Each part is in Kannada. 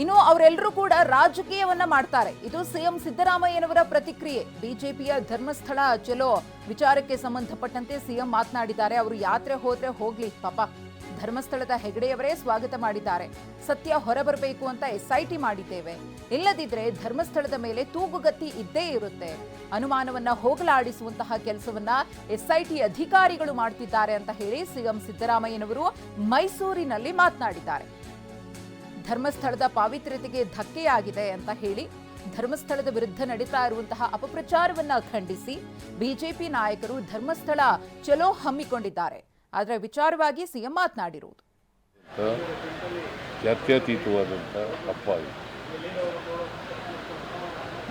ಇನ್ನು ಅವರೆಲ್ಲರೂ ಕೂಡ ರಾಜಕೀಯವನ್ನ ಮಾಡ್ತಾರೆ. ಇದು ಸಿಎಂ ಸಿದ್ದರಾಮಯ್ಯನವರ ಪ್ರತಿಕ್ರಿಯೆ. ಬಿಜೆಪಿಯ ಧರ್ಮಸ್ಥಳ ಚಲೋ ವಿಚಾರಕ್ಕೆ ಸಂಬಂಧಪಟ್ಟಂತೆ ಸಿಎಂ ಮಾತನಾಡಿದ್ದಾರೆ. ಅವರು ಯಾತ್ರೆ ಹೋದ್ರೆ ಹೋಗ್ಲಿ, ಪಾಪ. ಧರ್ಮಸ್ಥಳದ ಹೆಗಡೆಯವರೇ ಸ್ವಾಗತ ಮಾಡಿದ್ದಾರೆ. ಸತ್ಯ ಹೊರಬರಬೇಕು ಅಂತ ಎಸ್ಐಟಿ ಮಾಡಿದ್ದೇವೆ. ಇಲ್ಲದಿದ್ರೆ ಧರ್ಮಸ್ಥಳದ ಮೇಲೆ ತೂಗುಗತ್ತಿ ಇದ್ದೇ ಇರುತ್ತೆ. ಅನುಮಾನವನ್ನ ಹೋಗಲಾಡಿಸುವಂತಹ ಕೆಲಸವನ್ನ ಎಸ್ಐಟಿ ಅಧಿಕಾರಿಗಳು ಮಾಡ್ತಿದ್ದಾರೆ ಅಂತ ಹೇಳಿ ಸಿಎಂ ಸಿದ್ದರಾಮಯ್ಯನವರು ಮೈಸೂರಿನಲ್ಲಿ ಮಾತನಾಡಿದ್ದಾರೆ. ಧರ್ಮಸ್ಥಳದ ಪಾವಿತ್ರ್ಯತೆಗೆ ಧಕ್ಕೆಯಾಗಿದೆ ಅಂತ ಹೇಳಿ ಧರ್ಮಸ್ಥಳದ ವಿರುದ್ಧ ನಡೀತಾ ಇರುವಂತಹ ಅಪಪ್ರಚಾರವನ್ನ ಖಂಡಿಸಿ ಬಿಜೆಪಿ ನಾಯಕರು ಧರ್ಮಸ್ಥಳ ಚಲೋ ಹಮ್ಮಿಕೊಂಡಿದ್ದಾರೆ. ಆದರೆ ವಿಚಾರವಾಗಿ ಸಿಎಂ ಮಾತನಾಡಿರುವುದು ಜಾತ್ಯತೀತವಾದಂಥ ಹಬ್ಬ ಇದು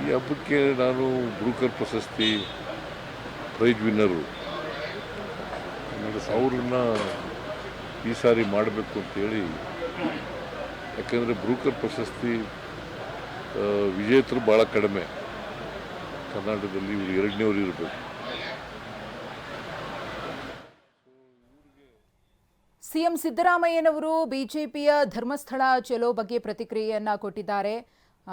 ಈ ಹಬ್ಬಕ್ಕೆ ನಾನು ಬ್ರೂಕರ್ ಪ್ರಶಸ್ತಿ ಪ್ರೈಜ್ ವಿನ್ನರು. ಅವ್ರನ್ನ ಈ ಸಾರಿ ಮಾಡಬೇಕು ಅಂತೇಳಿ ಯಾಕಂದರೆ ಬ್ರೂಕರ್ ಪ್ರಶಸ್ತಿ ವಿಜೇತರು ಭಾಳ ಕಡಿಮೆ. ಕರ್ನಾಟಕದಲ್ಲಿ ಇವರು ಎರಡನೇವರು ಇರಬೇಕು. ಸಿಎಂ ಸಿದ್ದರಾಮಯ್ಯನವರು ಬಿಜೆಪಿಯ ಧರ್ಮಸ್ಥಳ ಚಲೋ ಬಗ್ಗೆ ಪ್ರತಿಕ್ರಿಯೆಯನ್ನ ಕೊಟ್ಟಿದ್ದಾರೆ.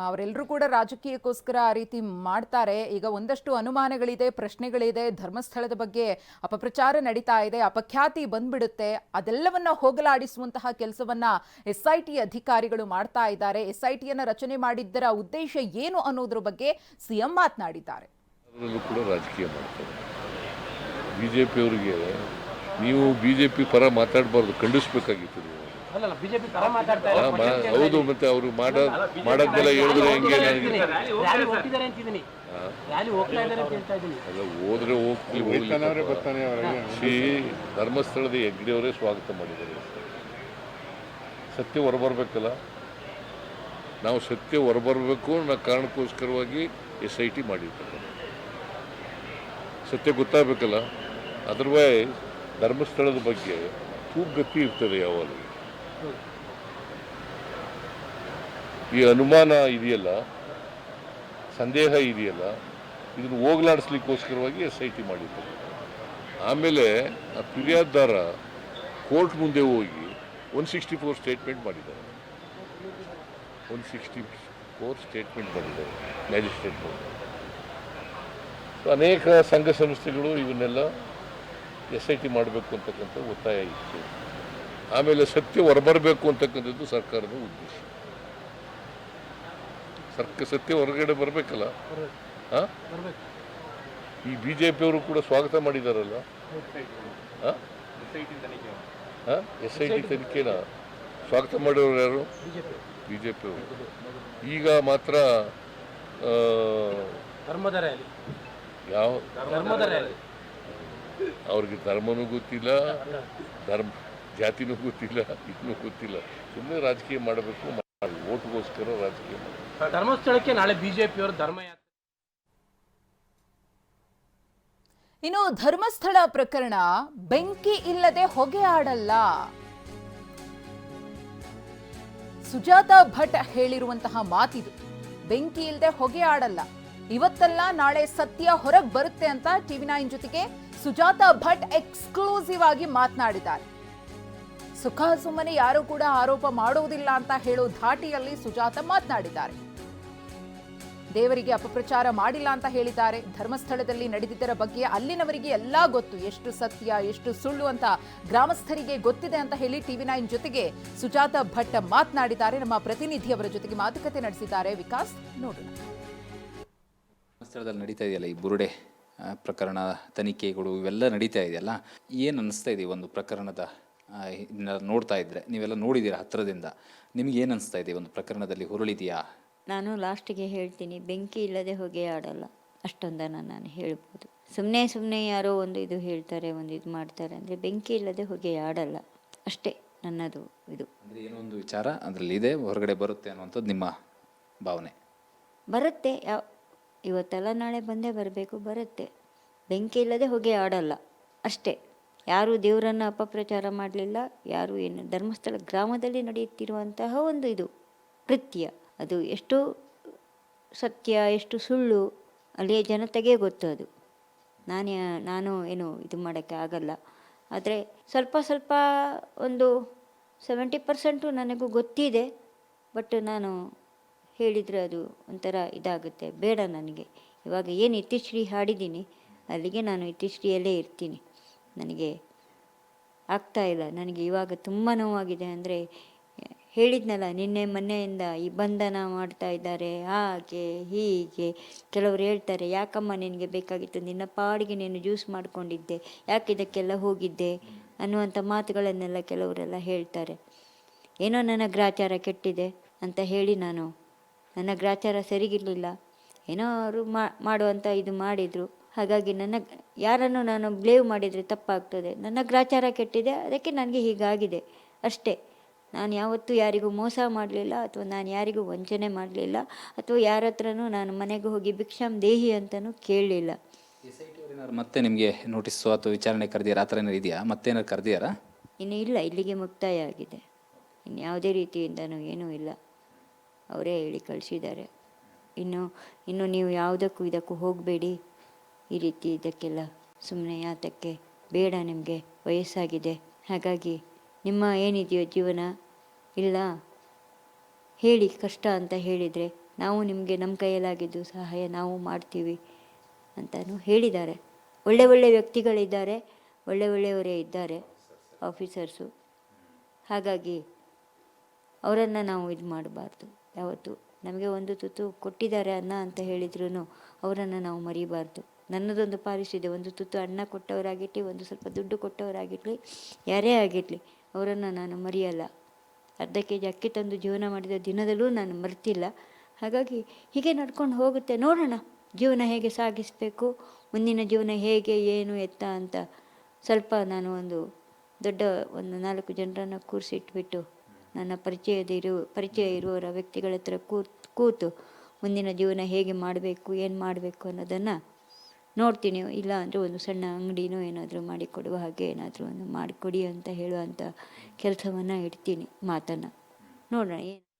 ಅವರೆಲ್ಲರೂ ಕೂಡ ರಾಜಕೀಯಕ್ಕೋಸ್ಕರ ಆ ರೀತಿ ಮಾಡ್ತಾರೆ. ಈಗ ಒಂದಷ್ಟು ಅನುಮಾನಗಳಿದೆ, ಪ್ರಶ್ನೆಗಳಿದೆ, ಧರ್ಮಸ್ಥಳದ ಬಗ್ಗೆ ಅಪಪ್ರಚಾರ ನಡೀತಾ ಇದೆ, ಅಪಖ್ಯಾತಿ ಬಂದ್ಬಿಡುತ್ತೆ. ಅದೆಲ್ಲವನ್ನ ಹೋಗಲಾಡಿಸುವಂತಹ ಕೆಲಸವನ್ನ ಎಸ್ ಐ ಟಿ ಅಧಿಕಾರಿಗಳು ಮಾಡ್ತಾ ಇದ್ದಾರೆ. ಎಸ್ ಐ ಟಿಯನ್ನು ರಚನೆ ಮಾಡಿದ್ದರ ಉದ್ದೇಶ ಏನು ಅನ್ನೋದ್ರ ಬಗ್ಗೆ ಸಿಎಂ ಮಾತನಾಡಿದ್ದಾರೆ. ಬಿಜೆಪಿಯವರಿಗೆ ನೀವು ಬಿಜೆಪಿ ಪರ ಮಾತಾಡಬಾರ್ದು, ಖಂಡಿಸ್ಬೇಕಾಗಿತ್ತು ಹೌದು ಮತ್ತೆ ಅವರು ಮಾಡ ಮಾಡೋದೆಲ್ಲ ಹೇಳಿದ್ರೆ ಹೆಂಗೆ ನನಗೆ? ಅಲ್ಲ ಹೋದ್ರೆ ಹೋಗ್ಲಿ ಹೋಗ್ಲಿ ಶ್ರೀ ಧರ್ಮಸ್ಥಳದ ಹೆಗ್ಡೆಯವರೇ ಸ್ವಾಗತ ಮಾಡಿದ್ದಾರೆ. ಸತ್ಯ ಹೊರಬರ್ಬೇಕಲ್ಲ? ನಾವು ಸತ್ಯ ಹೊರಬರ್ಬೇಕು ಅನ್ನೋ ಕಾರಣಕ್ಕೋಸ್ಕರವಾಗಿ ಎಸ್ ಐ ಟಿ ಮಾಡಿರ್ತಾರೆ. ಸತ್ಯ ಗೊತ್ತಾಗಬೇಕಲ್ಲ? ಅದರ್ವೈಸ್ ಧರ್ಮಸ್ಥಳದ ಬಗ್ಗೆ ತೂಗತಿ ಇರ್ತದೆ ಯಾವಾಗಲೂ. ಈ ಅನುಮಾನ ಇದೆಯಲ್ಲ? ಸಂದೇಹ ಇದೆಯಲ್ಲ? ಇದನ್ನು ಹೋಗಲಾಡಿಸ್ಲಿಕ್ಕೋಸ್ಕರವಾಗಿ ಎಸ್ ಐ ಟಿ ಮಾಡಿದ್ದಾರೆ ಆಮೇಲೆ ಆ ಫಿರ್ಯಾದ್ದಾರ ಕೋರ್ಟ್ ಮುಂದೆ ಹೋಗಿ ಒನ್ ಸಿಕ್ಸ್ಟಿ ಫೋರ್ ಸ್ಟೇಟ್ಮೆಂಟ್ ಮಾಡಿದ್ದಾರೆ. ಒನ್ ಸಿಕ್ಸ್ಟಿ ಫೋರ್ ಸ್ಟೇಟ್ಮೆಂಟ್ ಮಾಡಿದ್ದಾರೆ ಮ್ಯಾಜಿಸ್ಟ್ರೇಟ್ ಸೊ ಅನೇಕ ಸಂಘ ಸಂಸ್ಥೆಗಳು ಇವನ್ನೆಲ್ಲ ಎಸ್ ಐ ಟಿ ಮಾಡಬೇಕು ಅಂತಕ್ಕಂಥ ಒತ್ತಾಯ ಇತ್ತು. ಆಮೇಲೆ ಸತ್ಯ ಹೊರಬರಬೇಕು ಅಂತಕ್ಕಂಥದ್ದು ಸರ್ಕಾರದ ಉದ್ದೇಶ. ಸರ್ಕ ಸತ್ಯ ಹೊರಗಡೆ ಬರಬೇಕಲ್ಲ? ಈ ಬಿ ಜೆ ಪಿಯವರು ಕೂಡ ಸ್ವಾಗತ ಮಾಡಿದಾರಲ್ಲ? ಎಸ್ ಐ ಟಿ ತನಿಖೆನ ಸ್ವಾಗತ ಮಾಡೋರು ಯಾರು? ಬಿ ಜೆ ಪಿಯವರು ಈಗ ಮಾತ್ರ ಯಾವ? ಅವ್ರಿಗೆ ಧರ್ಮನೂ ಗೊತ್ತಿಲ್ಲ. ಧರ್ಮ ಜಾತಿನೂ ಗೊತ್ತಿಲ್ಲ ಇನ್ನೂ ಗೊತ್ತಿಲ್ಲ. ಸುಮ್ಮನೆ ರಾಜಕೀಯ ಮಾಡಬೇಕು ಮಾಡಿ ಓಟ್ಗೋಸ್ಕರ ರಾಜಕೀಯ ಮಾಡಿ ಧರ್ಮಸ್ಥಳಕ್ಕೆ ನಾಳೆ ಬಿಜೆಪಿಯವರು ಧರ್ಮಯಾತ್ರೆ. ಇನ್ನು ಧರ್ಮಸ್ಥಳ ಪ್ರಕರಣ ಬೆಂಕಿ ಇಲ್ಲದೆ ಹೊಗೆ ಆಡಲ್ಲ. ಸುಜಾತ ಭಟ್ ಹೇಳಿರುವಂತಹ ಮಾತಿದು ಬೆಂಕಿ ಇಲ್ಲದೆ ಹೊಗೆ ಆಡಲ್ಲ. ಇವತ್ತಲ್ಲ ನಾಳೆ ಸತ್ಯ ಹೊರಗ್ ಬರುತ್ತೆ ಅಂತ ಟಿವಿ ನೈನ್ ಜೊತೆಗೆ ಸುಜಾತ ಭಟ್ ಎಕ್ಸ್ಕ್ಲೂಸಿವ್ ಆಗಿ ಮಾತನಾಡಿದ್ದಾರೆ. ಸುಖ ಸುಮ್ಮನೆ ಯಾರು ಕೂಡ ಆರೋಪ ಮಾಡುವುದಿಲ್ಲ ಅಂತ ಹೇಳೋ ಧಾಟಿಯಲ್ಲಿ ಸುಜಾತ ಮಾತನಾಡಿದ್ದಾರೆ. ದೇವರಿಗೆ ಅಪಪ್ರಚಾರ ಮಾಡಿಲ್ಲ ಅಂತ ಹೇಳಿದ್ದಾರೆ. ಧರ್ಮಸ್ಥಳದಲ್ಲಿ ನಡೆದಿದ್ದರ ಬಗ್ಗೆ ಅಲ್ಲಿನವರಿಗೆ ಎಲ್ಲ ಗೊತ್ತು. ಎಷ್ಟು ಸತ್ಯ, ಎಷ್ಟು ಸುಳ್ಳು ಅಂತ ಗ್ರಾಮಸ್ಥರಿಗೆ ಗೊತ್ತಿದೆ ಅಂತ ಹೇಳಿ ಟಿವಿ ನೈನ್ ಜೊತೆಗೆ ಸುಜಾತ ಭಟ್ ಮಾತನಾಡಿದ್ದಾರೆ. ನಮ್ಮ ಪ್ರತಿನಿಧಿಯವರ ಜೊತೆಗೆ ಮಾತುಕತೆ ನಡೆಸಿದ್ದಾರೆ. ವಿಕಾಸ್, ನೋಡೋಣ. ಸ್ಥಳದಲ್ಲಿ ನಡೀತಾ ಇದೆಯಲ್ಲ ಈ ಬುರುಡೆ ಪ್ರಕರಣ, ತನಿಖೆಗಳು ಇವೆಲ್ಲ ನಡೀತಾ ಇದೆಯಲ್ಲ? ಏನು ಅನ್ನಿಸ್ತಾ ಇದೆ ಒಂದು ಪ್ರಕರಣದ ಇದನ್ನ ನೋಡ್ತಾ ಇದ್ರೆ ನೀವೆಲ್ಲ ನೋಡಿದ್ದೀರಾ ಹತ್ತಿರದಿಂದ ನಿಮ್ಗೆ ಏನು ಅನಿಸ್ತಾ ಇದೆ? ಈ ಒಂದು ಪ್ರಕರಣದಲ್ಲಿ ಹುರುಳಿದೆಯಾ? ನಾನು ಲಾಸ್ಟಿಗೆ ಹೇಳ್ತೀನಿ ಬೆಂಕಿ ಇಲ್ಲದೆ ಹೊಗೆ ಆಡಲ್ಲ. ಅಷ್ಟೊಂದನ್ನು ನಾನು ಹೇಳ್ಬೋದು. ಸುಮ್ಮನೆ ಸುಮ್ಮನೆ ಯಾರೋ ಒಂದು ಇದು ಹೇಳ್ತಾರೆ ಒಂದು ಇದು ಮಾಡ್ತಾರೆ ಅಂದರೆ ಬೆಂಕಿ ಇಲ್ಲದೆ ಹೊಗೆ ಆಡಲ್ಲ. ಅಷ್ಟೇ ನನ್ನದು ಇದು. ಅಂದರೆ ಏನೋ ಒಂದು ವಿಚಾರ ಅದರಲ್ಲಿ ಇದೆ ಹೊರಗಡೆ ಬರುತ್ತೆ ಅನ್ನುವಂಥದ್ದು ನಿಮ್ಮ ಭಾವನೆ. ಬರುತ್ತೆ ಯಾವ ಇವತ್ತೆಲ್ಲ ನಾಳೆ ಬಂದೇ ಬರಬೇಕು ಬರುತ್ತೆ. ಬೆಂಕಿ ಇಲ್ಲದೆ ಹೊಗೆ ಆಡಲ್ಲ. ಅಷ್ಟೇ. ಯಾರು ದೇವರನ್ನು ಅಪಪ್ರಚಾರ ಮಾಡಲಿಲ್ಲ, ಯಾರೂ ಏನು ಧರ್ಮಸ್ಥಳ ಗ್ರಾಮದಲ್ಲಿ ನಡೆಯುತ್ತಿರುವಂತಹ ಒಂದು ಇದು, ಕೃತ್ಯ. ಅದು ಎಷ್ಟು ಸತ್ಯ, ಎಷ್ಟು ಸುಳ್ಳು ಅಲ್ಲಿಯ ಜನತೆಗೆ ಗೊತ್ತು ಅದು. ನಾನು ನಾನು ಏನು ಇದು ಮಾಡೋಕ್ಕೆ ಆಗಲ್ಲ. ಆದರೆ ಸ್ವಲ್ಪ ಸ್ವಲ್ಪ ಒಂದು ಸೆವೆಂಟಿ ಪರ್ಸೆಂಟು ನನಗೂ ಗೊತ್ತಿದೆ ಬಟ್ ನಾನು ಹೇಳಿದರೆ ಅದು ಒಂಥರ ಇದಾಗುತ್ತೆ, ಬೇಡ ನನಗೆ. ಇವಾಗ ಏನು ಇತಿಶ್ರೀ ಹಾಡಿದ್ದೀನಿ, ಅಲ್ಲಿಗೆ ನಾನು ಇತಿಶ್ರೀಯಲ್ಲೇ ಇರ್ತೀನಿ. ನನಗೆ ಆಗ್ತಾ ಇಲ್ಲ. ನನಗೆ ಇವಾಗ ತುಂಬ ನೋವಾಗಿದೆ ಅಂದರೆ ಹೇಳಿದ್ನಲ್ಲ, ನಿನ್ನೆ ಮೊನ್ನೆಯಿಂದ ಈ ಬಂಧನ ಮಾಡ್ತಾ ಇದ್ದಾರೆ, ಹಾಗೆ, ಹೀಗೆ. ಕೆಲವರು ಹೇಳ್ತಾರೆ, ಯಾಕಮ್ಮ ನಿನಗೆ ಬೇಕಾಗಿತ್ತು, ನಿನ್ನ ಪಾಡಿಗೆ ನೀನು ಜ್ಯೂಸ್ ಮಾಡಿಕೊಂಡಿದ್ದೆ, ಯಾಕೆ ಇದಕ್ಕೆಲ್ಲ ಹೋಗಿದ್ದೆ ಅನ್ನುವಂಥ ಮಾತುಗಳನ್ನೆಲ್ಲ ಕೆಲವರೆಲ್ಲ ಹೇಳ್ತಾರೆ. ಏನೋ ನನ್ನ ಗ್ರಾಚಾರ ಕೆಟ್ಟಿದೆ ಅಂತ ಹೇಳಿ ನಾನು, ನನ್ನ ಗ್ರಾಚಾರ ಸರಿಗಿರಲಿಲ್ಲ. ಏನೋ ಅವರು ಮಾಡುವಂಥ ಇದು ಮಾಡಿದರು. ಹಾಗಾಗಿ ನನ್ನ ಯಾರನ್ನು ನಾನು ಬ್ಲೇವ್ ಮಾಡಿದರೆ ತಪ್ಪಾಗ್ತದೆ. ನನ್ನ ಗ್ರಾಚಾರ ಕೆಟ್ಟಿದೆ ಅದಕ್ಕೆ ನನಗೆ ಹೀಗಾಗಿದೆ. ಅಷ್ಟೇ. ನಾನು ಯಾವತ್ತೂ ಯಾರಿಗೂ ಮೋಸ ಮಾಡಲಿಲ್ಲ ಅಥವಾ ನಾನು ಯಾರಿಗೂ ವಂಚನೆ ಮಾಡಲಿಲ್ಲ ಅಥವಾ ಯಾರ ಹತ್ರನೂ ನಾನು ಮನೆಗೆ ಹೋಗಿ ಭಿಕ್ಷಾಮ್ ದೇಹಿ ಅಂತಲೂ ಕೇಳಲಿಲ್ಲ. ಎಸ್ ಐ ಟಿ ಮತ್ತೆ ನಿಮಗೆ ನೋಟಿಸ್ ಅಥವಾ ವಿಚಾರಣೆ ಕರೆದಿಯಾರ ಆ ಥರ ಏನಾರು ಇದೆಯಾ? ಮತ್ತೇನಾರು ಕರೆದಿಯಾರಾ? ಇನ್ನು ಇಲ್ಲ ಇಲ್ಲಿಗೆ ಮುಕ್ತಾಯ ಆಗಿದೆ. ಇನ್ನು ಯಾವುದೇ ರೀತಿಯಿಂದನೂ ಏನೂ ಇಲ್ಲ. ಅವರೇ ಹೇಳಿ ಕಳಿಸಿದ್ದಾರೆ. ಇನ್ನು ಇನ್ನು ನೀವು ಯಾವುದಕ್ಕೂ ಇದಕ್ಕೂ ಹೋಗಬೇಡಿ. ಈ ರೀತಿ ಇದಕ್ಕೆಲ್ಲ ಸುಮ್ಮನೆ ಯಾತಕ್ಕೆ? ಬೇಡ ನಿಮಗೆ, ವಯಸ್ಸಾಗಿದೆ. ಹಾಗಾಗಿ ನಿಮ್ಮ ಏನಿದೆಯೋ ಜೀವನ, ಇಲ್ಲ? ಹೇಳಿ, ಕಷ್ಟ ಅಂತ ಹೇಳಿದರೆ ನಾವು ನಿಮಗೆ ನಮ್ಮ ಕೈಯಲ್ಲಾಗಿದ್ದು ಸಹಾಯ ನಾವು ಮಾಡ್ತೀವಿ ಅಂತಲೂ ಹೇಳಿದ್ದಾರೆ. ಒಳ್ಳೆ ಒಳ್ಳೆ ವ್ಯಕ್ತಿಗಳಿದ್ದಾರೆ, ಒಳ್ಳೆ ಒಳ್ಳೆಯವರೇ ಇದ್ದಾರೆ, ಆಫೀಸರ್ಸು. ಹಾಗಾಗಿ ಅವರನ್ನು ನಾವು ಇದು ಮಾಡಬಾರ್ದು. ಯಾವತ್ತು ನಮಗೆ ಒಂದು ತುತ್ತು ಕೊಟ್ಟಿದ್ದಾರೆ ಅನ್ನ ಅಂತ ಹೇಳಿದ್ರೂ ಅವರನ್ನು ನಾವು ಮರಿಬಾರ್ದು. ನನ್ನದೊಂದು ಪಾಲಿಸಿದೆ ಒಂದು ತುತ್ತು ಅನ್ನ ಕೊಟ್ಟವರಾಗಿರಲಿ, ಒಂದು ಸ್ವಲ್ಪ ದುಡ್ಡು ಕೊಟ್ಟವರಾಗಿರಲಿ, ಯಾರೇ ಆಗಿರಲಿ, ಅವರನ್ನು ನಾನು ಮರೆಯಲ್ಲ. ಅರ್ಧ ಕೆ ಜಿ ಅಕ್ಕಿ ತಂದು ಜೀವನ ಮಾಡಿದ ದಿನದಲ್ಲೂ ನಾನು ಮರ್ತಿಲ್ಲ. ಹಾಗಾಗಿ ಹೀಗೆ ನಡ್ಕೊಂಡು ಹೋಗುತ್ತೆ. ನೋಡೋಣ, ಜೀವನ ಹೇಗೆ ಸಾಗಿಸಬೇಕು, ಮುಂದಿನ ಜೀವನ ಹೇಗೆ, ಏನು, ಎತ್ತ ಅಂತ ಸ್ವಲ್ಪ ನಾನು ಒಂದು ದೊಡ್ಡ ಒಂದು ನಾಲ್ಕು ಜನರನ್ನು ಕೂರಿಸಿಟ್ಬಿಟ್ಟು ನನ್ನ ಪರಿಚಯದ ಇರು, ಪರಿಚಯ ಇರುವವರ ವ್ಯಕ್ತಿಗಳ ಹತ್ರ ಕೂತ್, ಕೂತು ಮುಂದಿನ ಜೀವನ ಹೇಗೆ ಮಾಡಬೇಕು, ಏನು ಮಾಡಬೇಕು ಅನ್ನೋದನ್ನು ನೋಡ್ತೀನಿ, ಇಲ್ಲ ಅಂದರೆ ಒಂದು ಸಣ್ಣ ಅಂಗಡಿನೋ ಏನಾದರೂ ಮಾಡಿಕೊಡುವ ಹಾಗೆ ಏನಾದರೂ ಒಂದು ಮಾಡಿಕೊಡಿ ಅಂತ ಹೇಳುವಂಥ ಕೆಲಸವನ್ನು ಇಡ್ತೀನಿ ಮಾತನ್ನು. ನೋಡೋಣ, ಏನು